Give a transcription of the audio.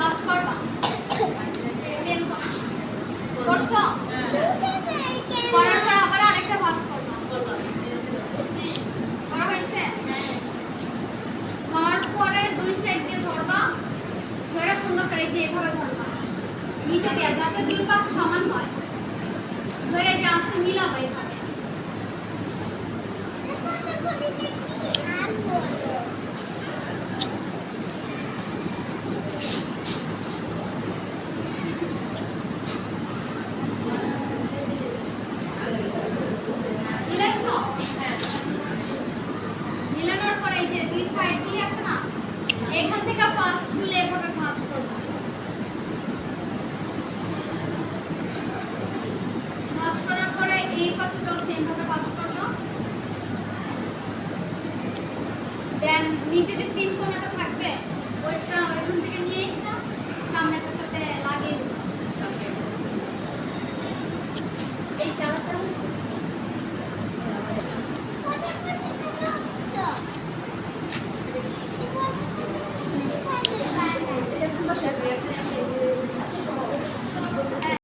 ভাঁজ করবা হয়েছে? দুই সাইড দিয়ে ধরবা। ধরে সুন্দর করে যে এভাবে ধরবা। নিচে দেওয়া যাতে দুই পাশ সমান হয়। ধরে যে আস্তে মিলাবা এইভাবে মিলানোর পরে এই যে দুই সাইডগুলি আছে না, এখান থেকে ফার্স্টগুলো এভাবে ভাঁজ করব। ভাঁজ করার পরে এই পাশটাও সেম ভাবে ভাঁজ করব। দেন নিচে যে তিন কোণাটা থাকে